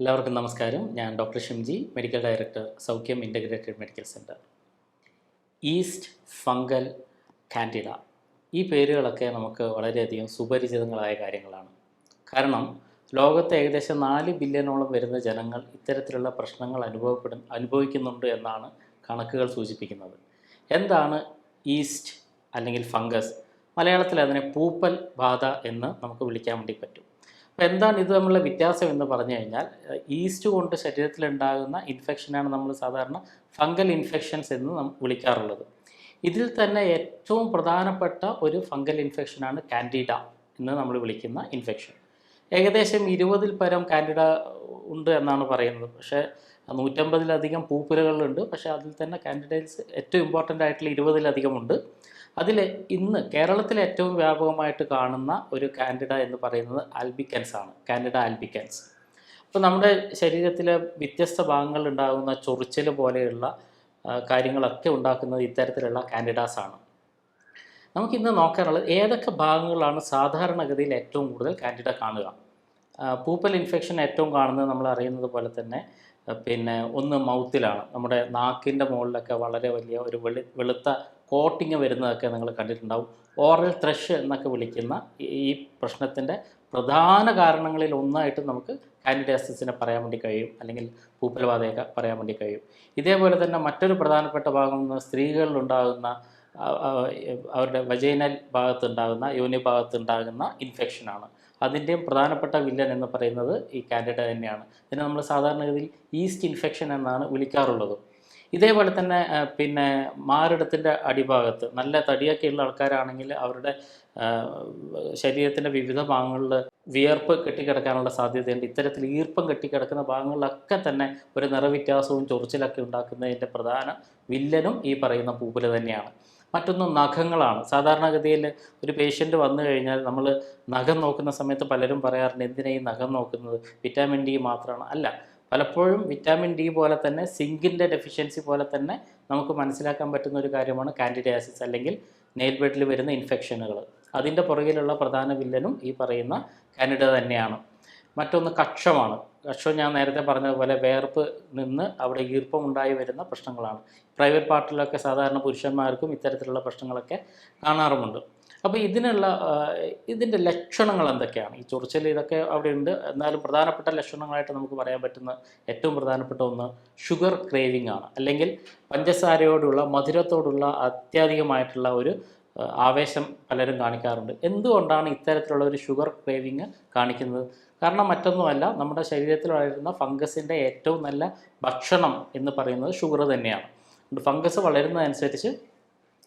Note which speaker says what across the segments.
Speaker 1: എല്ലാവർക്കും നമസ്കാരം. ഞാൻ doctor Shimji medical director Saukhyam integrated medical centre yeast fungal candida. ഈ പേരുകളൊക്കെ നമുക്ക് വളരെയധികം സുപരിചിതങ്ങളായ കാര്യങ്ങളാണ്. കാരണം ലോകത്ത് ഏകദേശം നാല് ബില്യണോളം വരുന്ന ജനങ്ങൾ ഇത്തരത്തിലുള്ള പ്രശ്നങ്ങൾ അനുഭവപ്പെടും അനുഭവിക്കുന്നുണ്ട് എന്നാണ് കണക്കുകൾ സൂചിപ്പിക്കുന്നത്. എന്താണ് ഈസ്റ്റ് അല്ലെങ്കിൽ ഫംഗസ്? മലയാളത്തിൽ അതിനെ പൂപ്പൽ ബാധ എന്ന് നമുക്ക് വിളിക്കാൻ വേണ്ടി പറ്റും. അപ്പോൾ എന്താണ് ഇത് തമ്മിലുള്ള വ്യത്യാസം എന്ന് പറഞ്ഞു കഴിഞ്ഞാൽ ഈസ്റ്റ് കൊണ്ട് ശരീരത്തിലുണ്ടാകുന്ന ഇൻഫെക്ഷനാണ് നമ്മൾ സാധാരണ ഫംഗൽ ഇൻഫെക്ഷൻസ് എന്ന് നമ്മൾ വിളിക്കാറുള്ളത്. ഇതിൽ തന്നെ ഏറ്റവും പ്രധാനപ്പെട്ട ഒരു ഫംഗൽ ഇൻഫെക്ഷനാണ് കാൻഡിഡ എന്ന് നമ്മൾ വിളിക്കുന്ന ഇൻഫെക്ഷൻ. ഏകദേശം ഇരുപതിൽ പരം കാൻഡിഡ ഉണ്ട് എന്നാണ് പറയുന്നത്. പക്ഷേ നൂറ്റമ്പതിലധികം പൂപ്പുരകളുണ്ട്. പക്ഷേ അതിൽ തന്നെ കാൻഡിഡേറ്റ്സ് ഏറ്റവും ഇമ്പോർട്ടന്റ് ആയിട്ടുള്ള ഇരുപതിലധികം ഉണ്ട് അതിൽ ഇന്ന് കേരളത്തിൽ ഏറ്റവും വ്യാപകമായിട്ട് കാണുന്ന ഒരു കാൻഡിഡ എന്ന് പറയുന്നത് ആൽബിക്കൻസ് ആണ്. കാൻഡിഡ ആൽബിക്കൻസ് അപ്പോൾ നമ്മുടെ ശരീരത്തിലെ വ്യത്യസ്ത ഭാഗങ്ങളിൽ ഉണ്ടാകുന്ന ചൊറിച്ചൽ പോലെയുള്ള കാര്യങ്ങളൊക്കെ ഉണ്ടാക്കുന്നത് ഇത്തരത്തിലുള്ള കാൻഡിഡാസ് ആണ്. നമുക്കിന്ന് നോക്കാനുള്ളത് ഏതൊക്കെ ഭാഗങ്ങളാണ് സാധാരണഗതിയിൽ ഏറ്റവും കൂടുതൽ കാൻഡിഡ കാണുക? പൂപ്പൽ ഇൻഫെക്ഷൻ ഏറ്റവും കാണുന്നത് നമ്മൾ അറിയുന്നത് പോലെ തന്നെ പിന്നെ ഒന്ന് മൗത്തിലാണ്. നമ്മുടെ നാക്കിന്റെ മുകളിലൊക്കെ വളരെ വലിയ ഒരു വെളു വെളുത്ത കോട്ടിങ് വരുന്നതൊക്കെ നിങ്ങൾ കണ്ടിട്ടുണ്ടാവും. ഓറൽ ത്രഷ് എന്നൊക്കെ വിളിക്കുന്ന ഈ- പ്രശ്നത്തിന്റെ പ്രധാന കാരണങ്ങളിൽ ഒന്നായിട്ട് നമുക്ക് കാൻഡിഡാസിസിനെ പറയാൻ വേണ്ടി കഴിയും. അല്ലെങ്കിൽ പൂപ്പലബാധയൊക്കെ പറയാൻ വേണ്ടി കഴിയും. ഇതേപോലെ തന്നെ മറ്റൊരു പ്രധാനപ്പെട്ട ഭാഗം സ്ത്രീകളിലുണ്ടാകുന്ന അവരുടെ വജൈനൽ ഭാഗത്തുണ്ടാകുന്ന യോനി ഭാഗത്തുണ്ടാകുന്ന ഇൻഫെക്ഷനാണ് അതിന്റെയും പ്രധാനപ്പെട്ട വില്ലൻ എന്ന് പറയുന്നത് ഈ കാൻഡിഡ തന്നെയാണ്. ഇതിനെ നമ്മൾ സാധാരണഗതിയിൽ ഈസ്റ്റ് ഇൻഫെക്ഷൻ എന്നാണ് വിളിക്കാറുള്ളത്. ഇതേപോലെ തന്നെ പിന്നെ മാറിടത്തിന്റെ അടിഭാഗത്ത് നല്ല തടിയൊക്കെയുള്ള ആൾക്കാരാണെങ്കിൽ അവരുടെ ശരീരത്തിന്റെ വിവിധ ഭാഗങ്ങളിൽ വിയർപ്പ് കെട്ടിക്കിടക്കാനുള്ള സാധ്യതയുണ്ട്. ഇത്തരത്തിൽ ഈർപ്പം കെട്ടിക്കിടക്കുന്ന ഭാഗങ്ങളിലൊക്കെ തന്നെ ഒരു നിറവ്യത്യാസവും ചൊറിച്ചിലൊക്കെ ഉണ്ടാക്കുന്നതിന്റെ പ്രധാന വില്ലനും ഈ പറയുന്ന പൂപ്പൽ തന്നെയാണ്. മറ്റൊന്ന് നഖങ്ങളാണ്. സാധാരണഗതിയിൽ ഒരു പേഷ്യന്റ് വന്നു കഴിഞ്ഞാൽ നമ്മൾ നഖം നോക്കുന്ന സമയത്ത് പലരും പറയാറുണ്ട് എന്തിനാണ് ഈ നഖം നോക്കുന്നത്? വിറ്റാമിൻ ഡി മാത്രമാണ് അല്ല പലപ്പോഴും വിറ്റാമിൻ ഡി പോലെ തന്നെ സിങ്കിന്റെ ഡെഫിഷ്യൻസി പോലെ തന്നെ നമുക്ക് മനസ്സിലാക്കാൻ പറ്റുന്ന ഒരു കാര്യമാണ് കാൻഡിഡയാസിസ് അല്ലെങ്കിൽ നെയിൽ ബെഡിൽ വരുന്ന ഇൻഫെക്ഷനുകൾ അതിന്റെ പുറകിലുള്ള പ്രധാന വില്ലനും ഈ പറയുന്ന കാൻഡിഡ തന്നെയാണ്. മറ്റൊന്ന് കക്ഷമാണ്. കക്ഷം ഞാൻ നേരത്തെ പറഞ്ഞതുപോലെ വേർപ്പ് നിന്ന് അവിടെ ഈർപ്പം ഉണ്ടായി വരുന്ന പ്രശ്നങ്ങളാണ്. പ്രൈവറ്റ് പാർട്ടിലൊക്കെ സാധാരണ പുരുഷന്മാർക്കും ഇത്തരത്തിലുള്ള പ്രശ്നങ്ങളൊക്കെ കാണാറുമുണ്ട്. അപ്പോൾ ഇതിനുള്ള ഇതിന്റെ ലക്ഷണങ്ങൾ എന്തൊക്കെയാണ്? ഈ ചൊറിച്ചൽ ഇതൊക്കെ അവിടെ ഉണ്ട്. എന്നാലും പ്രധാനപ്പെട്ട ലക്ഷണങ്ങളായിട്ട് നമുക്ക് പറയാൻ പറ്റുന്ന ഏറ്റവും പ്രധാനപ്പെട്ട ഒന്ന് ഷുഗർ ക്രേവിംഗ് ആണ്. അല്ലെങ്കിൽ പഞ്ചസാരയോടുള്ള മധുരത്തോടുള്ള അത്യാധികമായിട്ടുള്ള ഒരു ആവേശം പലരും കാണിക്കാറുണ്ട്. എന്തുകൊണ്ടാണ് ഇത്തരത്തിലുള്ള ഒരു ഷുഗർ ക്രേവിങ് കാണിക്കുന്നത്? കാരണം മറ്റൊന്നുമല്ല നമ്മുടെ ശരീരത്തിൽ വളരുന്ന ഫംഗസിന്റെ ഏറ്റവും നല്ല ഭക്ഷണം എന്ന് പറയുന്നത് ഷുഗർ തന്നെയാണ്. ഫംഗസ് വളരുന്നതനുസരിച്ച്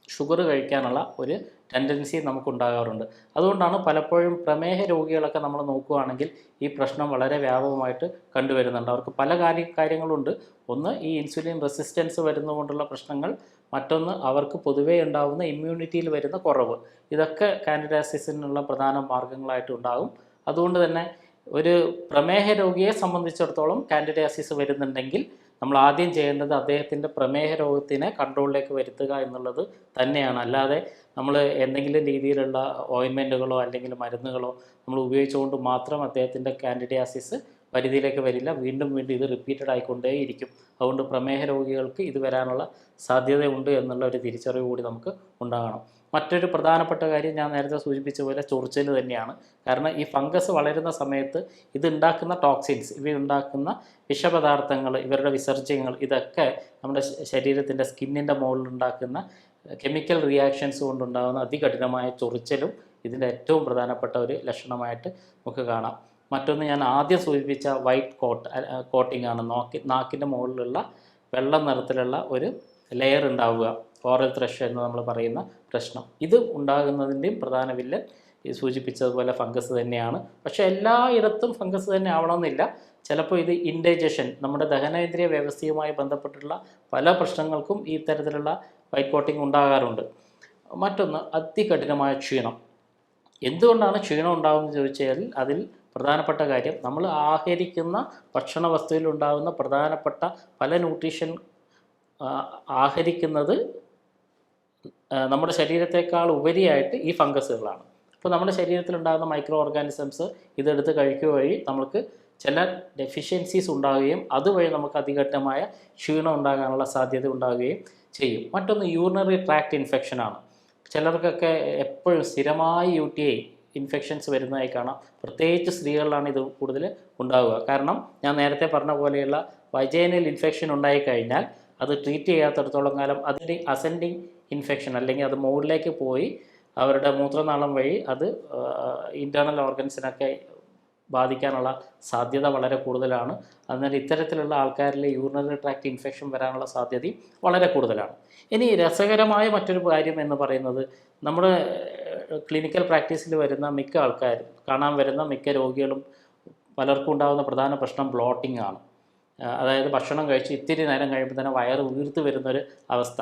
Speaker 1: ഷുഗർ കഴിക്കാനുള്ള ഒരു ടെൻഡൻസി നമുക്കുണ്ടാകാറുണ്ട്. അതുകൊണ്ടാണ് പലപ്പോഴും പ്രമേഹ രോഗികളൊക്കെ നമ്മൾ നോക്കുകയാണെങ്കിൽ ഈ പ്രശ്നം വളരെ വ്യാപകമായിട്ട് കണ്ടുവരുന്നുണ്ട്. അവർക്ക് പല കാര്യ കാര്യങ്ങളുണ്ട്. ഒന്ന് ഈ ഇൻസുലിൻ റെസിസ്റ്റൻസ് വരുന്നതുകൊണ്ടുള്ള പ്രശ്നങ്ങൾ. മറ്റൊന്ന് അവർക്ക് പൊതുവേ ഉണ്ടാകുന്ന ഇമ്മ്യൂണിറ്റിയിൽ വരുന്ന കുറവ്. ഇതൊക്കെ കാൻഡിഡാസിസിനുള്ള പ്രധാന മാർഗങ്ങളായിട്ട് ഉണ്ടാകും. അതുകൊണ്ട് തന്നെ ഒരു പ്രമേഹ രോഗിയെ സംബന്ധിച്ചിടത്തോളം കാൻഡിഡയാസിസ് വരുന്നുണ്ടെങ്കിൽ നമ്മൾ ആദ്യം ചെയ്യേണ്ടത് അദ്ദേഹത്തിന്റെ പ്രമേഹ രോഗത്തിനെ കൺട്രോളിലേക്ക് വരുത്തുക എന്നുള്ളത് തന്നെയാണ്. അല്ലാതെ നമ്മൾ എന്തെങ്കിലും രീതിയിലുള്ള ഓയിൻമെന്റുകളോ അല്ലെങ്കിൽ മരുന്നുകളോ നമ്മൾ ഉപയോഗിച്ചുകൊണ്ട് മാത്രം അദ്ദേഹത്തിന്റെ കാൻഡിഡിയാസിസ് പരിധിയിലേക്ക് വരില്ല. വീണ്ടും വീണ്ടും ഇത് റിപ്പീറ്റഡ് ആയിക്കൊണ്ടേയിരിക്കും. അതുകൊണ്ട് പ്രമേഹ രോഗികൾക്ക് ഇത് വരാനുള്ള സാധ്യതയുണ്ട് എന്നുള്ള ഒരു തിരിച്ചറിവ് കൂടി നമുക്ക് ഉണ്ടാകണം. മറ്റൊരു പ്രധാനപ്പെട്ട കാര്യം ഞാൻ നേരത്തെ സൂചിപ്പിച്ച പോലെ ചൊറിച്ചൽ തന്നെയാണ്. കാരണം ഈ ഫംഗസ് വളരുന്ന സമയത്ത് ഇതുണ്ടാക്കുന്ന ടോക്സിൻസ് ഇവയുണ്ടാക്കുന്ന വിഷപദാർത്ഥങ്ങൾ ഇവരുടെ വിസർജ്യങ്ങൾ ഇതൊക്കെ നമ്മുടെ ശരീരത്തിന്റെ സ്കിന്നിന്റെ മുകളിൽ ഉണ്ടാക്കുന്ന കെമിക്കൽ റിയാക്ഷൻസ് കൊണ്ടുണ്ടാകുന്ന അതികഠിനമായ ചൊറിച്ചലും ഇതിന്റെ ഏറ്റവും പ്രധാനപ്പെട്ട ഒരു ലക്ഷണമായിട്ട് നമുക്ക് കാണാം. മറ്റൊന്ന് ഞാൻ ആദ്യം സൂചിപ്പിച്ച വൈറ്റ് കോട്ട് കോട്ടിംഗ് ആണ്. നോക്കി നാക്കിന്റെ മുകളിലുള്ള വെള്ള നിറത്തിലുള്ള ഒരു ലെയർ ഉണ്ടാവുക. ഓറൽ ത്രഷ് എന്ന് നമ്മൾ പറയുന്ന പ്രശ്നം. ഇത് ഉണ്ടാകുന്നതിന്റെയും പ്രധാന വില്ലൻ ഈ സൂചിപ്പിച്ചതുപോലെ ഫംഗസ് തന്നെയാണ്. പക്ഷേ എല്ലായിടത്തും ഫംഗസ് തന്നെ ആവണമെന്നില്ല. ചിലപ്പോൾ ഇത് ഇൻഡൈജഷൻ നമ്മുടെ ദഹനേന്ദ്രിയ വ്യവസ്ഥയുമായി ബന്ധപ്പെട്ടുള്ള പല പ്രശ്നങ്ങൾക്കും ഈ തരത്തിലുള്ള വൈറ്റ് കോട്ടിംഗ് ഉണ്ടാകാറുണ്ട്. മറ്റൊന്ന് അതികഠിനമായ ക്ഷീണം. എന്തുകൊണ്ടാണ് ക്ഷീണം ഉണ്ടാകുന്നത് ചോദിച്ചാൽ അതിൽ പ്രധാനപ്പെട്ട കാര്യം നമ്മൾ ആഹരിക്കുന്ന ഭക്ഷണ വസ്തുവിൽ ഉണ്ടാകുന്ന പ്രധാനപ്പെട്ട പല ന്യൂട്രീഷൻ ആഹരിക്കുന്നത് നമ്മുടെ ശരീരത്തെക്കാൾ ഉപരിയായിട്ട് ഈ ഫംഗസുകളാണ്. അപ്പോൾ നമ്മുടെ ശരീരത്തിലുണ്ടാകുന്ന മൈക്രോ ഓർഗാനിസംസ് ഇതെടുത്ത് കഴിക്കുക വഴി നമുക്ക് ചില ഡെഫിഷ്യൻസീസ് ഉണ്ടാവുകയും അതുവഴി നമുക്ക് അതിഘട്ടമായ ക്ഷീണം ഉണ്ടാകാനുള്ള സാധ്യത ഉണ്ടാവുകയും ചെയ്യും. മറ്റൊന്ന് യൂറിനറി ട്രാക്ട് ഇൻഫെക്ഷനാണ് ചിലർക്കൊക്കെ എപ്പോഴും സ്ഥിരമായി യു ടി ഐ ഇൻഫെക്ഷൻസ് വരുന്നതായി കാണാം. പ്രത്യേകിച്ച് സ്ത്രീകളിലാണ് ഇത് കൂടുതൽ ഉണ്ടാവുക. കാരണം ഞാൻ നേരത്തെ പറഞ്ഞ പോലെയുള്ള വൈജൈനൽ ഇൻഫെക്ഷൻ ഉണ്ടായിക്കഴിഞ്ഞാൽ അത് ട്രീറ്റ് ചെയ്യാത്തടത്തോളം കാലം അതിന്റെ അസെൻഡിങ് ഇൻഫെക്ഷൻ അല്ലെങ്കിൽ അത് മുകളിലേക്ക് പോയി അവരുടെ മൂത്രനാളം വഴി അത് ഇന്റേർണൽ ഓർഗൻസിനൊക്കെ ബാധിക്കാനുള്ള സാധ്യത വളരെ കൂടുതലാണ്. അതിനാൽ ഇത്തരത്തിലുള്ള ആൾക്കാരിൽ യൂറിനറി ട്രാക്ട് ഇൻഫെക്ഷൻ വരാനുള്ള സാധ്യതയും വളരെ കൂടുതലാണ്. ഇനി രസകരമായ മറ്റൊരു കാര്യം എന്ന് പറയുന്നത് നമ്മുടെ ക്ലിനിക്കൽ പ്രാക്ടീസിൽ വരുന്ന മിക്ക ആൾക്കാരും കാണാൻ വരുന്ന മിക്ക രോഗികളും പലർക്കും ഉണ്ടാകുന്ന പ്രധാന പ്രശ്നം ബ്ലോട്ടിംഗ് ആണ്. അതായത് ഭക്ഷണം കഴിച്ച് ഇത്തിരി നേരം കഴിയുമ്പോൾ തന്നെ വയറ് വീർത്ത് വരുന്നൊരു അവസ്ഥ.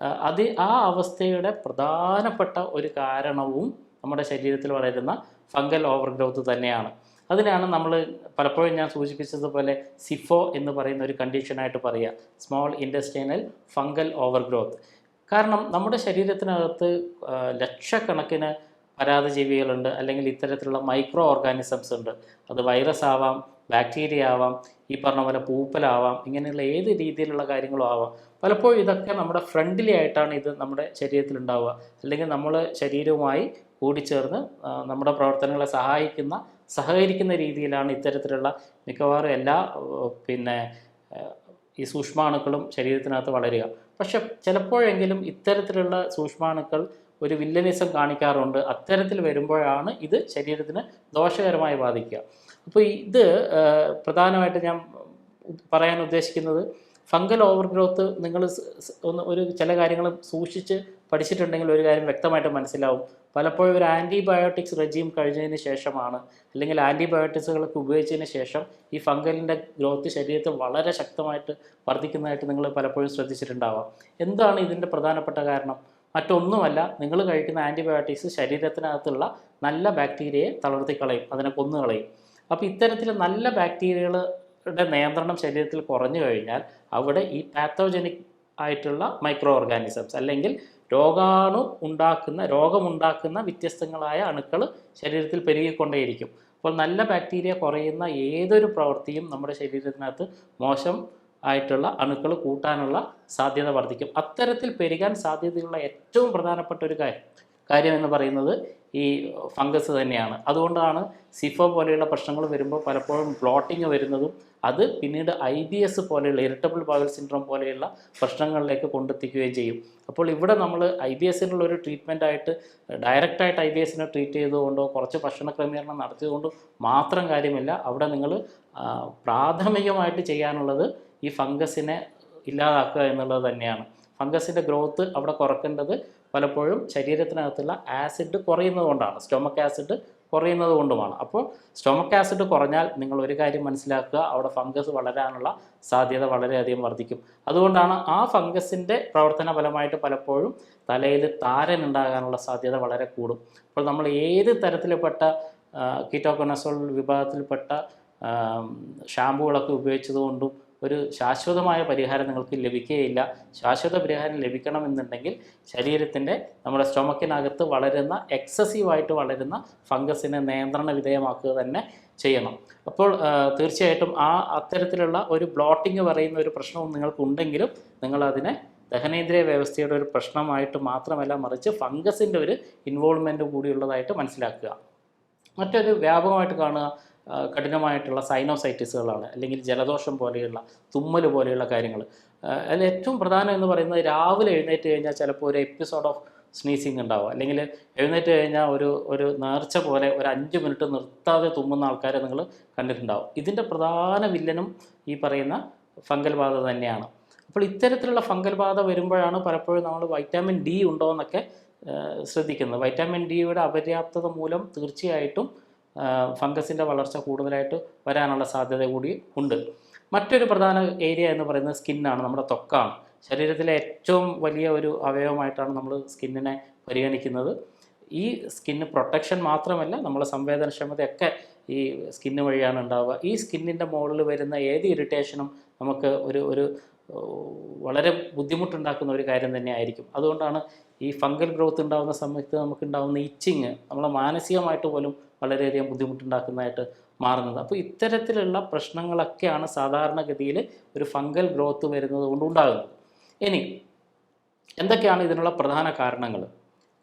Speaker 1: അത് ആ അവസ്ഥയുടെ പ്രധാനപ്പെട്ട ഒരു കാരണവും നമ്മുടെ ശരീരത്തിൽ വളരുന്ന ഫംഗൽ ഓവർ ഗ്രോത്ത് തന്നെയാണ്. അതിനാണ് നമ്മൾ പലപ്പോഴും ഞാൻ സൂചിപ്പിച്ചതുപോലെ സിഫോ എന്ന് പറയുന്ന ഒരു കണ്ടീഷനായിട്ട് പറയുക small intestinal fungal overgrowth കാരണം നമ്മുടെ ശരീരത്തിനകത്ത് ലക്ഷക്കണക്കിന് പരാതജീവികളുണ്ട് അല്ലെങ്കിൽ ഇത്തരത്തിലുള്ള മൈക്രോ ഓർഗാനിസംസ് ഉണ്ട്. അത് വൈറസ് ആവാം ബാക്ടീരിയ ആവാം ഈ പറഞ്ഞ പോലെ പൂപ്പലാവാം ഇങ്ങനെയുള്ള ഏത് രീതിയിലുള്ള കാര്യങ്ങളും ആവാം. പലപ്പോഴും ഇതൊക്കെ നമ്മുടെ ഫ്രണ്ട്ലി ആയിട്ടാണ് ഇത് നമ്മുടെ ശരീരത്തിൽ ഉണ്ടാവുക അല്ലെങ്കിൽ നമ്മൾ ശരീരവുമായി കൂടിച്ചേർന്ന് നമ്മുടെ പ്രവർത്തനങ്ങളെ സഹായിക്കുന്ന സഹകരിക്കുന്ന രീതിയിലാണ് ഇത്തരത്തിലുള്ള മിക്കവാറും എല്ലാ പിന്നെ ഈ സൂക്ഷ്മാണുക്കളും ശരീരത്തിനകത്ത് വളരുക. പക്ഷെ ചിലപ്പോഴെങ്കിലും ഇത്തരത്തിലുള്ള സൂക്ഷ്മാണുക്കൾ ഒരു വില്ലനിസം കാണിക്കാറുണ്ട്. അത്തരത്തിൽ വരുമ്പോഴാണ് ഇത് ശരീരത്തിന് ദോഷകരമായി ബാധിക്കുക. അപ്പോൾ ഇത് പ്രധാനമായിട്ട് ഞാൻ പറയാൻ ഉദ്ദേശിക്കുന്നത് ഫംഗൽ ഓവർ ഗ്രോത്ത് നിങ്ങൾ ഒന്ന് ഒരു ചില കാര്യങ്ങൾ സൂക്ഷിച്ച് പഠിച്ചിട്ടുണ്ടെങ്കിൽ ഒരു കാര്യം വ്യക്തമായിട്ട് മനസ്സിലാവും. പലപ്പോഴും ഒരു ആന്റിബയോട്ടിക്സ് റെജീം കഴിഞ്ഞതിന് ശേഷമാണ് അല്ലെങ്കിൽ ആന്റിബയോട്ടിക്സുകളൊക്കെ ഉപയോഗിച്ചതിന് ശേഷം ഈ ഫംഗലിന്റെ ഗ്രോത്ത് ശരീരത്തിൽ വളരെ ശക്തമായിട്ട് വർദ്ധിക്കുന്നതായിട്ട് നിങ്ങൾ പലപ്പോഴും ശ്രദ്ധിച്ചിട്ടുണ്ടാവാം. എന്താണ് ഇതിന്റെ പ്രധാനപ്പെട്ട കാരണം? മറ്റൊന്നുമല്ല നിങ്ങൾ കഴിക്കുന്ന ആന്റിബയോട്ടിക്സ് ശരീരത്തിനകത്തുള്ള നല്ല ബാക്ടീരിയയെ തളർത്തി കളയും അതിനെ കൊന്നുകളയും. അപ്പോൾ ഇത്തരത്തിൽ നല്ല ബാക്ടീരിയകളുടെ നിയന്ത്രണം ശരീരത്തിൽ കുറഞ്ഞു കഴിഞ്ഞാൽ അവിടെ ഈ പാത്തോജനിക് ആയിട്ടുള്ള മൈക്രോ ഓർഗാനിസംസ് അല്ലെങ്കിൽ രോഗാണു ഉണ്ടാക്കുന്ന രോഗമുണ്ടാക്കുന്ന വ്യത്യസ്തങ്ങളായ അണുക്കൾ ശരീരത്തിൽ പെരുകിക്കൊണ്ടേയിരിക്കും. അപ്പോൾ നല്ല ബാക്ടീരിയ കുറയുന്ന ഏതൊരു പ്രവൃത്തിയും നമ്മുടെ ശരീരത്തിനകത്ത് മോശം ആയിട്ടുള്ള അണുക്കൾ കൂട്ടാനുള്ള സാധ്യത വർദ്ധിക്കും. അത്തരത്തിൽ പെരുകാൻ സാധ്യതയുള്ള ഏറ്റവും പ്രധാനപ്പെട്ട ഒരു കാര്യം കാര്യം എന്ന് പറയുന്നത് ഈ ഫംഗസ് തന്നെയാണ്. അതുകൊണ്ടാണ് സിഫ പോലെയുള്ള പ്രശ്നങ്ങൾ വരുമ്പോൾ പലപ്പോഴും ബ്ലോട്ടിങ് വരുന്നതും അത് പിന്നീട് ഐ ബി എസ് പോലെയുള്ള ഇറിറ്റബിൾ ബവൽ സിൻഡ്രോം പോലെയുള്ള പ്രശ്നങ്ങളിലേക്ക് കൊണ്ടെത്തിക്കുകയും ചെയ്യും. അപ്പോൾ ഇവിടെ നമ്മൾ ഐ ബി എസിനുള്ള ഒരു ട്രീറ്റ്മെന്റ് ആയിട്ട് ഡയറക്റ്റായിട്ട് ഐ ബി എസിനെ ട്രീറ്റ് ചെയ്തുകൊണ്ടോ കുറച്ച് ഭക്ഷണ ക്രമീകരണം നടത്തിയതുകൊണ്ടോ മാത്രം കാര്യമില്ല. അവിടെ നിങ്ങൾ പ്രാഥമികമായിട്ട് ചെയ്യാനുള്ളത് ഈ ഫംഗസിനെ ഇല്ലാതാക്കുക എന്നുള്ളത് തന്നെയാണ്. ഫംഗസിന്റെ ഗ്രോത്ത് അവിടെ കുറയ്ക്കേണ്ടത് പലപ്പോഴും ശരീരത്തിനകത്തുള്ള ആസിഡ് കുറയുന്നത് കൊണ്ടാണ് സ്റ്റൊമക് ആസിഡ് കുറയുന്നത് കൊണ്ടുമാണ്. അപ്പോൾ സ്റ്റൊമക് ആസിഡ് കുറഞ്ഞാൽ നിങ്ങൾ ഒരു കാര്യം മനസ്സിലാക്കുക അവിടെ ഫംഗസ് വളരാനുള്ള സാധ്യത വളരെയധികം വർദ്ധിക്കും. അതുകൊണ്ടാണ് ആ ഫംഗസിന്റെ പ്രവർത്തന ഫലമായിട്ട് പലപ്പോഴും തലയിൽ താരൻ ഉണ്ടാകാനുള്ള സാധ്യത വളരെ കൂടും. അപ്പോൾ നമ്മൾ ഏത് തരത്തിൽപ്പെട്ട കീറ്റോകൊനസോൾ വിഭാഗത്തിൽപ്പെട്ട ഷാമ്പുകളൊക്കെ ഉപയോഗിച്ചതുകൊണ്ടും ഒരു ശാശ്വതമായ പരിഹാരം നിങ്ങൾക്ക് ലഭിക്കുകയില്ല. ശാശ്വത പരിഹാരം ലഭിക്കണമെന്നുണ്ടെങ്കിൽ ശരീരത്തിന്റെ നമ്മുടെ സ്റ്റൊമക്കിനകത്ത് വളരുന്ന എക്സസീവായിട്ട് വളരുന്ന ഫംഗസിനെ നിയന്ത്രണ വിധേയമാക്കുക തന്നെ ചെയ്യണം. അപ്പോൾ തീർച്ചയായിട്ടും ആ അത്തരത്തിലുള്ള ഒരു ബ്ലോട്ടിങ് പറയുന്ന ഒരു പ്രശ്നവും നിങ്ങൾക്കുണ്ടെങ്കിലും നിങ്ങളതിനെ ദഹനേന്ദ്രിയ വ്യവസ്ഥയുടെ ഒരു പ്രശ്നമായിട്ട് മാത്രമല്ല മറിച്ച് ഫംഗസിന്റെ ഒരു ഇൻവോൾവ്മെന്റ് കൂടിയുള്ളതായിട്ട് മനസ്സിലാക്കുക. മറ്റൊരു വ്യാപകമായിട്ട് കാണുക കഠിനമായിട്ടുള്ള സൈനോസൈറ്റിസുകളാണ് അല്ലെങ്കിൽ ജലദോഷം പോലെയുള്ള തുമ്മൽ പോലെയുള്ള കാര്യങ്ങൾ. അതിൽ ഏറ്റവും പ്രധാനം എന്ന് പറയുന്നത് രാവിലെ എഴുന്നേറ്റ് കഴിഞ്ഞാൽ ചിലപ്പോൾ ഒരു എപ്പിസോഡ് ഓഫ് സ്നീസിങ് ഉണ്ടാവുക അല്ലെങ്കിൽ എഴുന്നേറ്റ് കഴിഞ്ഞാൽ ഒരു ഒരു നേർച്ച പോലെ ഒരു അഞ്ച് മിനിറ്റ് നിർത്താതെ തുമ്മുന്ന ആൾക്കാരെ നിങ്ങൾ കണ്ടിട്ടുണ്ടാവും. ഇതിന്റെ പ്രധാന വില്ലനും ഈ പറയുന്ന ഫംഗൽ ബാധ തന്നെയാണ്. അപ്പോൾ ഇത്തരത്തിലുള്ള ഫംഗൽ ബാധ വരുമ്പോഴാണ് പലപ്പോഴും നമ്മൾ വൈറ്റാമിൻ ഡി ഉണ്ടോ എന്നൊക്കെ ശ്രദ്ധിക്കുന്നത്. വൈറ്റാമിൻ ഡിയുടെ അപര്യാപ്തത മൂലം തീർച്ചയായിട്ടും ഫംഗസിന്റെ വളർച്ച കൂടുതലായിട്ട് വരാനുള്ള സാധ്യത കൂടി ഉണ്ട്. മറ്റൊരു പ്രധാന ഏരിയ എന്ന് പറയുന്നത് സ്കിന്നാണ് നമ്മുടെ തൊക്കാണ്. ശരീരത്തിലെ ഏറ്റവും വലിയ ഒരു അവയവമായിട്ടാണ് നമ്മൾ സ്കിന്നിനെ പരിഗണിക്കുന്നത്. ഈ സ്കിന്ന് പ്രൊട്ടക്ഷൻ മാത്രമല്ല നമ്മളെ സംവേദനക്ഷമതയൊക്കെ ഈ സ്കിന്ന് വഴിയാണ് ഉണ്ടാവുക. ഈ സ്കിന്നിന്റെ മുകളിൽ വരുന്ന ഏത് ഇറിറ്റേഷനും നമുക്ക് ഒരു ഒരു വളരെ ബുദ്ധിമുട്ടുണ്ടാക്കുന്ന ഒരു കാര്യം തന്നെ ആയിരിക്കും. അതുകൊണ്ടാണ് ഈ ഫംഗൽ ഗ്രോത്ത് ഉണ്ടാകുന്ന സമയത്ത് നമുക്ക് ഉണ്ടാകുന്ന ഇച്ചിങ് നമ്മളെ മാനസികമായിട്ട് പോലും വളരെയധികം ബുദ്ധിമുട്ടുണ്ടാക്കുന്നതായിട്ട് മാറുന്നത്. അപ്പോൾ ഇത്തരത്തിലുള്ള പ്രശ്നങ്ങളൊക്കെയാണ് സാധാരണഗതിയിൽ ഒരു ഫംഗൽ ഗ്രോത്ത് വരുന്നത് കൊണ്ട് ഉണ്ടാകുന്നത്. ഇനി എന്തൊക്കെയാണ് ഇതിനുള്ള പ്രധാന കാരണങ്ങൾ?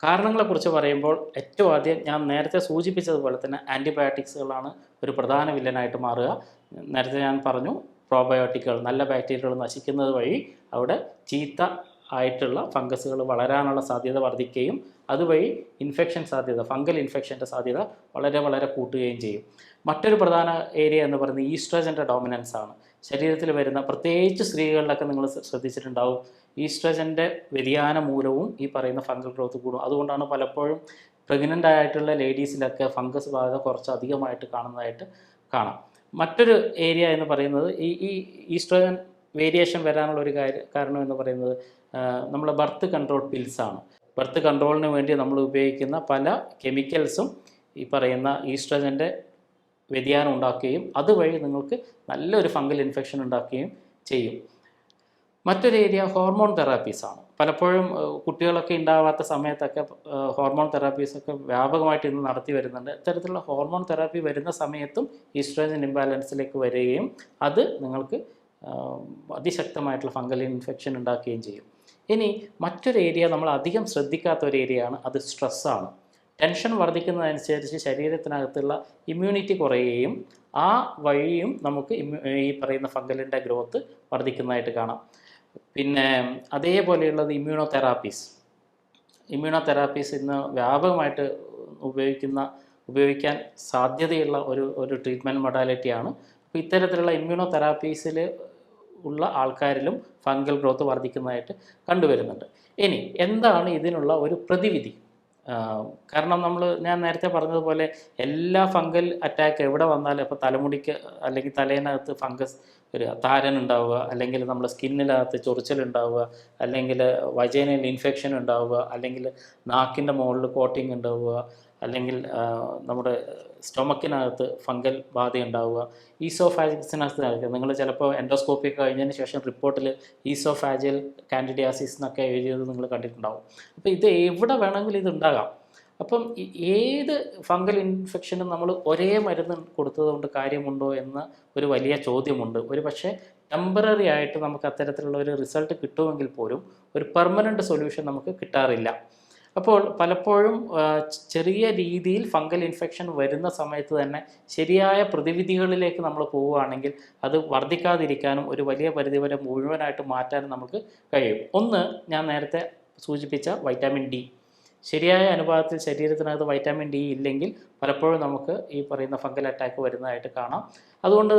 Speaker 1: കാരണങ്ങളെക്കുറിച്ച് പറയുമ്പോൾ ഏറ്റവും ആദ്യം ഞാൻ നേരത്തെ സൂചിപ്പിച്ചതുപോലെ തന്നെ ആന്റിബയോട്ടിക്സുകളാണ് ഒരു പ്രധാന വില്ലനായിട്ട് മാറുക. നേരത്തെ ഞാൻ പറഞ്ഞു പ്രോബയോട്ടിക്കുകൾ നല്ല ബാക്ടീരിയകൾ നശിക്കുന്നത് വഴി അവിടെ ചീത്ത ആയിട്ടുള്ള ഫംഗസുകൾ വളരാനുള്ള സാധ്യത വർദ്ധിക്കുകയും അതുവഴി ഇൻഫെക്ഷൻ സാധ്യത ഫംഗൽ ഇൻഫെക്ഷന്റെ സാധ്യത വളരെ വളരെ കൂട്ടുകയും ചെയ്യും. മറ്റൊരു പ്രധാന ഏരിയ എന്ന് പറയുന്നത് ഈസ്ട്രജന്റെ ഡോമിനൻസ് ആണ്. ശരീരത്തിൽ വരുന്ന പ്രത്യേകിച്ച് സ്ത്രീകളിലൊക്കെ നിങ്ങൾ ശ്രദ്ധിച്ചിട്ടുണ്ടാവും. ഈസ്ട്രജന്റെ വ്യതിയാനം മൂലവും ഈ പറയുന്ന ഫംഗൽ ഗ്രോത്ത് കൂടും. അതുകൊണ്ടാണ് പലപ്പോഴും പ്രഗ്നന്റ് ആയിട്ടുള്ള ലേഡീസിലൊക്കെ ഫംഗസ് ബാധ കുറച്ച് അധികമായിട്ട് കാണുന്നതായിട്ട് കാണാം. മറ്റൊരു ഏരിയ എന്ന് പറയുന്നത് ഈ ഈ ഈസ്ട്രജൻ വേരിയേഷൻ വരാനുള്ള ഒരു കാര്യ കാരണം എന്ന് പറയുന്നത് നമ്മളെ ബർത്ത് കൺട്രോൾ പിൽസാണ് ബർത്ത് കൺട്രോളിന് വേണ്ടി നമ്മൾ ഉപയോഗിക്കുന്ന പല കെമിക്കൽസും ഈ പറയുന്ന ഈസ്ട്രജന്റെ വ്യതിയാനം ഉണ്ടാക്കുകയും അതുവഴി നിങ്ങൾക്ക് നല്ലൊരു ഫംഗൽ ഇൻഫെക്ഷൻ ഉണ്ടാക്കുകയും ചെയ്യും. മറ്റൊരു ഏരിയ ഹോർമോൺ തെറാപ്പീസാണ് പലപ്പോഴും കുട്ടികളൊക്കെ ഉണ്ടാവാത്ത സമയത്തൊക്കെ ഹോർമോൺ തെറാപ്പീസൊക്കെ വ്യാപകമായിട്ട് ഇന്ന് നടത്തി വരുന്നുണ്ട്. ഇത്തരത്തിലുള്ള ഹോർമോൺ തെറാപ്പി വരുന്ന സമയത്തും ഈസ്ട്രോജൻ ഇംബാലൻസിലേക്ക് വരികയും അത് നിങ്ങൾക്ക് അതിശക്തമായിട്ടുള്ള ഫംഗൽ ഇൻഫെക്ഷൻ ഉണ്ടാക്കുകയും ചെയ്യും. ഇനി മറ്റൊരു ഏരിയ നമ്മൾ അധികം ശ്രദ്ധിക്കാത്ത ഒരു ഏരിയയാണ് അത് സ്ട്രെസ്സാണ് ടെൻഷൻ വർദ്ധിക്കുന്നതനുസരിച്ച് ശരീരത്തിനകത്തുള്ള ഇമ്മ്യൂണിറ്റി കുറയുകയും ആ വഴിയും നമുക്ക് ഈ പറയുന്ന ഫംഗലിന്റെ ഗ്രോത്ത് വർദ്ധിക്കുന്നതായിട്ട് കാണാം. പിന്നെ അതേപോലെയുള്ളത് ഇമ്മ്യൂണോ തെറാപ്പീസ് ഇമ്മ്യൂണോ തെറാപ്പീസ് ഇന്ന് വ്യാപകമായിട്ട് ഉപയോഗിക്കുന്ന ഉപയോഗിക്കാൻ സാധ്യതയുള്ള ഒരു ഒരു ട്രീറ്റ്മെന്റ് മൊഡാലിറ്റിയാണ് അപ്പോൾ ഇത്തരത്തിലുള്ള ഇമ്മ്യൂണോ തെറാപ്പീസിൽ ഉള്ള ആൾക്കാരിലും ഫംഗൽ ഗ്രോത്ത് വർദ്ധിക്കുന്നതായിട്ട് കണ്ടുവരുന്നുണ്ട്. ഇനി എന്താണ് ഇതിനുള്ള ഒരു പ്രതിവിധി? കാരണം നമ്മൾ ഞാൻ നേരത്തെ പറഞ്ഞതുപോലെ എല്ലാ ഫംഗൽ അറ്റാക്ക് എവിടെ വന്നാലും ഇപ്പോൾ തലമുടിക്ക് അല്ലെങ്കിൽ തലേനകത്ത് ഫംഗസ് വരിക താരൻ ഉണ്ടാവുക അല്ലെങ്കിൽ നമ്മുടെ സ്കിന്നിനകത്ത് ചൊറിച്ചിലുണ്ടാവുക അല്ലെങ്കിൽ വജൈനൽ ഇൻഫെക്ഷൻ ഉണ്ടാവുക അല്ലെങ്കിൽ നാക്കിന്റെ മുകളിൽ കോട്ടിങ് ഉണ്ടാവുക അല്ലെങ്കിൽ നമ്മുടെ സ്റ്റൊമക്കിനകത്ത് ഫംഗൽ ബാധ ഉണ്ടാവുക ഈസോഫാജിക്സിനകത്ത് നിങ്ങൾ ചിലപ്പോൾ എൻഡോസ്കോപ്പി ഒക്കെ കഴിഞ്ഞതിന് ശേഷം റിപ്പോർട്ടിൽ ഈസോഫാജിൽ കാൻഡിഡിയാസിസ് എന്നൊക്കെ എഴുതിയത് നിങ്ങൾ കണ്ടിട്ടുണ്ടാവും. അപ്പോൾ ഇത് എവിടെ വേണമെങ്കിലും ഇത് ഉണ്ടാകാം. അപ്പം ഏത് ഫംഗൽ ഇൻഫെക്ഷനും നമ്മൾ ഒരേ മരുന്ന് കൊടുത്തത് കൊണ്ട് കാര്യമുണ്ടോ എന്ന ഒരു വലിയ ചോദ്യമുണ്ട്. ഒരു പക്ഷേ ടെമ്പററി ആയിട്ട് നമുക്ക് അത്തരത്തിലുള്ള ഒരു റിസൾട്ട് കിട്ടുമെങ്കിൽ പോലും ഒരു പെർമനന്റ് സൊല്യൂഷൻ നമുക്ക് കിട്ടാറില്ല. അപ്പോൾ പലപ്പോഴും ചെറിയ രീതിയിൽ ഫംഗൽ ഇൻഫെക്ഷൻ വരുന്ന സമയത്ത് തന്നെ ശരിയായ പ്രതിവിധികളിലേക്ക് നമ്മൾ പോവുകയാണെങ്കിൽ അത് വർദ്ധിക്കാതിരിക്കാനും ഒരു വലിയ പരിധിവരെ മുഴുവനായിട്ട് മാറ്റാനും നമുക്ക് കഴിയും. ഒന്ന് ഞാൻ നേരത്തെ സൂചിപ്പിച്ച വൈറ്റാമിൻ ഡി. ശരിയായ അനുപാതത്തിൽ ശരീരത്തിനകത്ത് വൈറ്റാമിൻ ഡി ഇല്ലെങ്കിൽ പലപ്പോഴും നമുക്ക് ഈ പറയുന്ന ഫംഗൽ അറ്റാക്ക് വരുന്നതായിട്ട് കാണാം. അതുകൊണ്ട്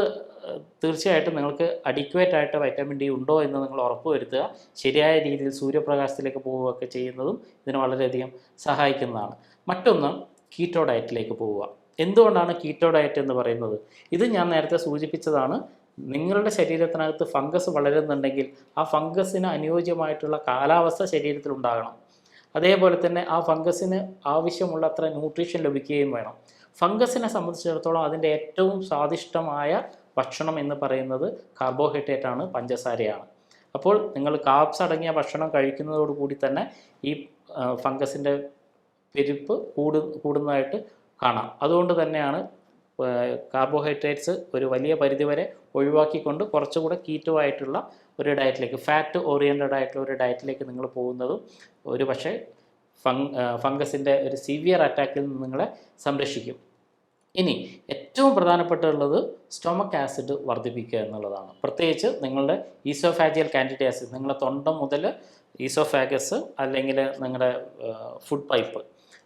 Speaker 1: തീർച്ചയായിട്ടും നിങ്ങൾക്ക് അഡിക്വേറ്റ് ആയിട്ട് വൈറ്റാമിൻ ഡി ഉണ്ടോ എന്ന് നിങ്ങൾ ഉറപ്പുവരുത്തുക ശരിയായ രീതിയിൽ സൂര്യപ്രകാശത്തിലേക്ക് പോവുകയൊക്കെ ചെയ്യുന്നതും ഇതിന് വളരെയധികം സഹായിക്കുന്നതാണ്. മറ്റൊന്ന് കീറ്റോ ഡയറ്റിലേക്ക് പോവുക. എന്തുകൊണ്ടാണ് കീറ്റോ ഡയറ്റ് എന്ന് പറയുന്നത്? ഇത് ഞാൻ നേരത്തെ സൂചിപ്പിച്ചതാണ്. നിങ്ങളുടെ ശരീരത്തിനകത്ത് ഫംഗസ് വളരുന്നുണ്ടെങ്കിൽ ആ ഫംഗസിന് അനുയോജ്യമായിട്ടുള്ള കാലാവസ്ഥ ശരീരത്തിൽ ഉണ്ടാകണം അതേപോലെ തന്നെ ആ ഫംഗസിന് ആവശ്യമുള്ള അത്ര ന്യൂട്രീഷൻ ലഭിക്കുകയും വേണം. ഫംഗസിനെ സംബന്ധിച്ചിടത്തോളം അതിന്റെ ഏറ്റവും സ്വാദിഷ്ടമായ ഭക്ഷണം എന്ന് പറയുന്നത് കാർബോഹൈഡ്രേറ്റ് ആണ് പഞ്ചസാരയാണ്. അപ്പോൾ നിങ്ങൾ കാപ്സ് അടങ്ങിയ ഭക്ഷണം കഴിക്കുന്നതോടുകൂടി തന്നെ ഈ ഫംഗസിന്റെ പെരുപ്പ് കൂടു കൂടുന്നതായിട്ട് കാണാം. അതുകൊണ്ട് തന്നെയാണ് കാർബോഹൈഡ്രേറ്റ്സ് ഒരു വലിയ പരിധിവരെ ഒഴിവാക്കിക്കൊണ്ട് കുറച്ചുകൂടെ കീറ്റോ ആയിട്ടുള്ള ഒരു ഡയറ്റിലേക്ക് ഫാറ്റ് ഓറിയന്റഡ് ആയിട്ടുള്ള ഒരു ഡയറ്റിലേക്ക് നിങ്ങൾ പോകുന്നതും ഒരു പക്ഷേ ഫങ് ഫംഗസിന്റെ ഒരു സിവിയർ അറ്റാക്കിൽ നിന്ന് നിങ്ങളെ സംരക്ഷിക്കും. ഇനി ഏറ്റവും പ്രധാനപ്പെട്ടുള്ളത് സ്റ്റൊമക് ആസിഡ് വർദ്ധിപ്പിക്കുക എന്നുള്ളതാണ്. പ്രത്യേകിച്ച് നിങ്ങളുടെ ഈസോഫാജിയൽ കാൻഡിഡിയാസിസ് നിങ്ങളുടെ തൊണ്ട മുതൽ ഈസോഫാഗസ് അല്ലെങ്കിൽ നിങ്ങളുടെ ഫുഡ് പൈപ്പ്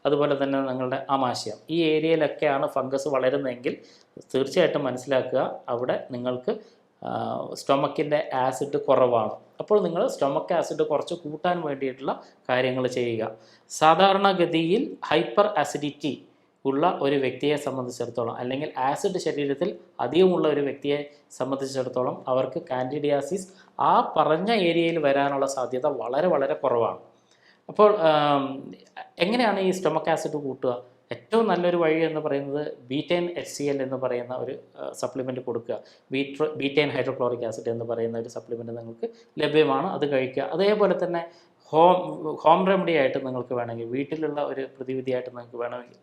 Speaker 1: അതുപോലെ തന്നെ നിങ്ങളുടെ ആമാശയം ഈ ഏരിയയിലൊക്കെയാണ് ഫംഗസ് വളരുന്നതെങ്കിൽ തീർച്ചയായിട്ടും മനസ്സിലാക്കുക. അവിടെ നിങ്ങൾക്ക് സ്റ്റൊമക്കിന്റെ ആസിഡ് കുറവാണ്. അപ്പോൾ നിങ്ങൾ സ്റ്റൊമക്ക് ആസിഡ് കുറച്ച് കൂട്ടാൻ വേണ്ടിയിട്ടുള്ള കാര്യങ്ങൾ ചെയ്യുക. സാധാരണഗതിയിൽ ഹൈപ്പർ ആസിഡിറ്റി ഉള്ള ഒരു വ്യക്തിയെ സംബന്ധിച്ചിടത്തോളം അല്ലെങ്കിൽ ആസിഡ് ശരീരത്തിൽ അധികമുള്ള ഒരു വ്യക്തിയെ സംബന്ധിച്ചിടത്തോളം അവർക്ക് കാൻഡിഡിയാസിസ് ആ പറഞ്ഞ ഏരിയയിൽ വരാനുള്ള സാധ്യത വളരെ വളരെ കുറവാണ്. അപ്പോൾ എങ്ങനെയാണ് ഈ സ്റ്റൊമക്ക് ആസിഡ് കൂട്ടുക? ഏറ്റവും നല്ലൊരു വഴി എന്ന് പറയുന്നത് ബീറ്റൈൻ എച്ച് സി എൽ എന്ന് പറയുന്ന ഒരു സപ്ലിമെന്റ് കൊടുക്കുക. ബീട്രോ ബീറ്റൈൻ ഹൈഡ്രോക്ലോറിക് ആസിഡ് എന്ന് പറയുന്ന ഒരു സപ്ലിമെന്റ് നിങ്ങൾക്ക് ലഭ്യമാണ്. അത് കഴിക്കുക. അതേപോലെ തന്നെ ഹോം ഹോം റെമഡി ആയിട്ട് നിങ്ങൾക്ക് വേണമെങ്കിൽ വീട്ടിലുള്ള ഒരു പ്രതിവിധിയായിട്ട് നിങ്ങൾക്ക് വേണമെങ്കിൽ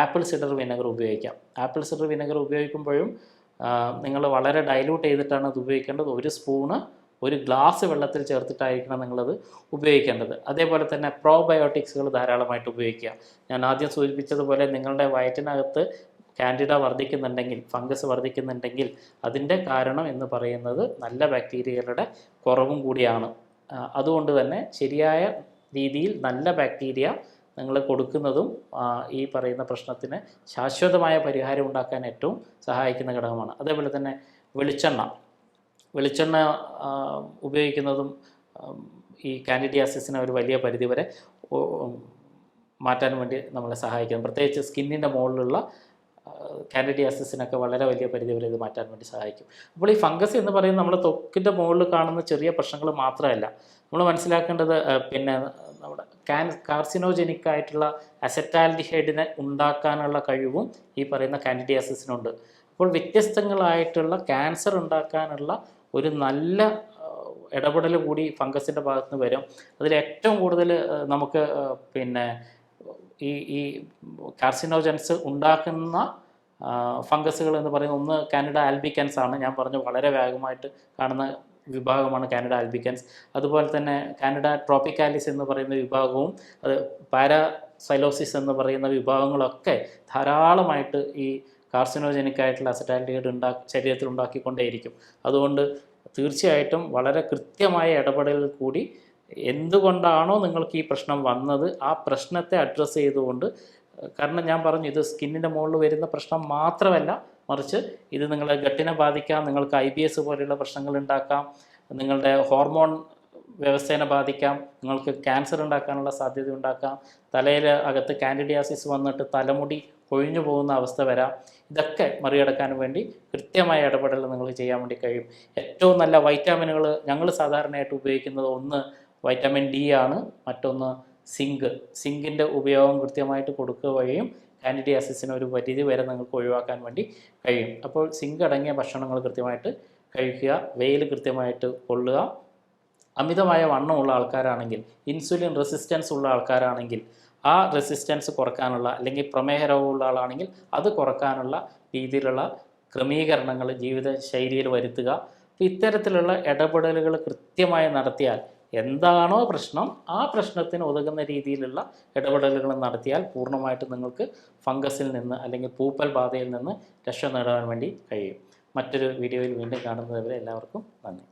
Speaker 1: ആപ്പിൾ സിഡർ വിനെഗർ ഉപയോഗിക്കാം. ആപ്പിൾ സിഡർ വിനെഗർ ഉപയോഗിക്കുമ്പോഴും നിങ്ങൾ വളരെ ഡൈലൂട്ട് ചെയ്തിട്ടാണ് അത് ഉപയോഗിക്കേണ്ടത്. ഒരു സ്പൂണ് ഒരു ഗ്ലാസ് വെള്ളത്തിൽ ചേർത്തിട്ടായിരിക്കണം നിങ്ങളത് ഉപയോഗിക്കേണ്ടത്. അതേപോലെ തന്നെ പ്രോബയോട്ടിക്സുകൾ ധാരാളമായിട്ട് ഉപയോഗിക്കുക. ഞാൻ ആദ്യം സൂചിപ്പിച്ചതുപോലെ നിങ്ങളുടെ വയറ്റിനകത്ത് കാൻഡിഡ വർദ്ധിക്കുന്നുണ്ടെങ്കിൽ ഫംഗസ് വർദ്ധിക്കുന്നുണ്ടെങ്കിൽ അതിന്റെ കാരണം എന്ന് പറയുന്നത് നല്ല ബാക്ടീരിയകളുടെ കുറവും കൂടിയാണ്. അതുകൊണ്ട് തന്നെ ശരിയായ രീതിയിൽ നല്ല ബാക്ടീരിയ നിങ്ങൾ കൊടുക്കുന്നതും ഈ പറയുന്ന പ്രശ്നത്തിന് ശാശ്വതമായ പരിഹാരം ഉണ്ടാക്കാൻ ഏറ്റവും സഹായിക്കുന്ന ഘടകമാണ്. അതേപോലെ തന്നെ വെളിച്ചെണ്ണ. വെളിച്ചെണ്ണ ഉപയോഗിക്കുന്നതും ഈ കാൻഡിഡിയാസിസിനെ ഒരു വലിയ പരിധിവരെ വരെ മാറ്റാൻ വേണ്ടി നമ്മളെ സഹായിക്കുന്നു. പ്രത്യേകിച്ച് സ്കിന്നിന്റെ മുകളിലുള്ള കാൻഡിഡിയാസിസിനൊക്കെ വളരെ വലിയ പരിധിവരെ ഇത് മാറ്റാൻ വേണ്ടി സഹായിക്കും. അപ്പോൾ ഈ ഫംഗസ് എന്ന് പറയുന്നത് നമ്മുടെ ത്വക്കിന്റെ മുകളിൽ കാണുന്ന ചെറിയ പ്രശ്നങ്ങൾ മാത്രമല്ല. നമ്മൾ മനസ്സിലാക്കേണ്ടത് പിന്നെ നമ്മുടെ കാൻ കാർസിനോജനിക് ആയിട്ടുള്ള അസറ്റാൽഡിഹൈഡിനെ ഉണ്ടാക്കാനുള്ള കഴിവും ഈ പറയുന്ന കാൻഡിഡിയാസിസിനുണ്ട്. അപ്പോൾ വ്യത്യസ്തങ്ങളായിട്ടുള്ള ക്യാൻസർ ഉണ്ടാക്കാനുള്ള ഒരു നല്ല ഇടപെടൽ കൂടി ഫംഗസിന്റെ ഭാഗത്ത് നിന്ന് വരും. അതിൽ ഏറ്റവും കൂടുതൽ നമുക്ക് പിന്നെ ഈ ഈ കാർസിനോജൻസ് ഉണ്ടാക്കുന്ന ഫംഗസുകൾ എന്ന് പറയുന്നത് ഒന്ന് കാനഡ ആൽബിക്കൻസ് ആണ്. ഞാൻ പറഞ്ഞു വളരെ വേഗമായിട്ട് കാണുന്ന വിഭാഗമാണ് കാനഡ ആൽബിക്കൻസ്. അതുപോലെ തന്നെ കാനഡ ട്രോപ്പിക്കാലിസ് എന്ന് പറയുന്ന വിഭാഗവും അത് പാരാസൈലോസിസ് എന്ന് പറയുന്ന വിഭാഗങ്ങളൊക്കെ ധാരാളമായിട്ട് ഈ കാർസിനോജനിക് ആയിട്ടുള്ള അസറ്റാലിറ്റികൾ ഉണ്ടാ ശരീരത്തിൽ ഉണ്ടാക്കിക്കൊണ്ടേയിരിക്കും. അതുകൊണ്ട് തീർച്ചയായിട്ടും വളരെ കൃത്യമായ ഇടപെടലിൽ കൂടി എന്തുകൊണ്ടാണോ നിങ്ങൾക്ക് ഈ പ്രശ്നം വന്നത് ആ പ്രശ്നത്തെ അഡ്രസ്സ് ചെയ്തുകൊണ്ട് കാരണം ഞാൻ പറഞ്ഞു ഇത് സ്കിന്നിന്റെ മുകളിൽ വരുന്ന പ്രശ്നം മാത്രമല്ല മറിച്ച് ഇത് നിങ്ങളെ ഗട്ടിനെ ബാധിക്കാം നിങ്ങൾക്ക് ഐ ബി എസ് പോലെയുള്ള പ്രശ്നങ്ങൾ ഉണ്ടാക്കാം നിങ്ങളുടെ ഹോർമോൺ വ്യവസ്ഥേനെ ബാധിക്കാം നിങ്ങൾക്ക് ക്യാൻസർ ഉണ്ടാക്കാനുള്ള സാധ്യത ഉണ്ടാക്കാം തലയിൽ അകത്ത് കാൻഡിഡിയാസിസ് വന്നിട്ട് തലമുടി കൊഴിഞ്ഞു പോകുന്ന അവസ്ഥ വരാം. ഇതൊക്കെ മറികടക്കാൻ വേണ്ടി കൃത്യമായ ഇടപെടൽ നിങ്ങൾ ചെയ്യാൻ വേണ്ടി കഴിയും. ഏറ്റവും നല്ല വൈറ്റാമിനുകൾ ഞങ്ങൾ സാധാരണയായിട്ട് ഉപയോഗിക്കുന്നത് ഒന്ന് വൈറ്റമിൻ ഡി ആണ് മറ്റൊന്ന് സിങ്ക്. സിങ്കിന്റെ ഉപയോഗം കൃത്യമായിട്ട് കൊടുക്കുക വഴിയും കാൻഡിഡിയാസിസിന് ഒരു പരിധി വരെ നിങ്ങൾക്ക് ഒഴിവാക്കാൻ വേണ്ടി കഴിയും. അപ്പോൾ സിങ്ക് അടങ്ങിയ ഭക്ഷണങ്ങൾ കൃത്യമായിട്ട് കഴിക്കുക വെയിൽ കൃത്യമായിട്ട് കൊള്ളുക. അമിതമായ വണ്ണമുള്ള ആൾക്കാരാണെങ്കിൽ ഇൻസുലിൻ റെസിസ്റ്റൻസ് ഉള്ള ആൾക്കാരാണെങ്കിൽ ആ റെസിസ്റ്റൻസ് കുറക്കാനുള്ള അല്ലെങ്കിൽ പ്രമേഹ രോഗമുള്ള ആളാണെങ്കിൽ അത് കുറക്കാനുള്ള രീതിയിലുള്ള ക്രമീകരണങ്ങൾ ജീവിത ശൈലിയിൽ വരുത്തുക. ഇത്തരത്തിലുള്ള ഇടപെടലുകൾ കൃത്യമായി നടത്തിയാൽ എന്താണോ പ്രശ്നം ആ പ്രശ്നത്തിന് ഒതുങ്ങുന്ന രീതിയിലുള്ള ഇടപെടലുകൾ നടത്തിയാൽ പൂർണമായിട്ട് നിങ്ങൾക്ക് ഫംഗസിൽ നിന്ന് അല്ലെങ്കിൽ പൂപ്പൽ ബാധയിൽ നിന്ന് രക്ഷ നേടാൻ വേണ്ടി കഴിയും. മറ്റൊരു വീഡിയോയിൽ വീണ്ടും കാണുന്നതുവരെ എല്ലാവർക്കും നന്ദി.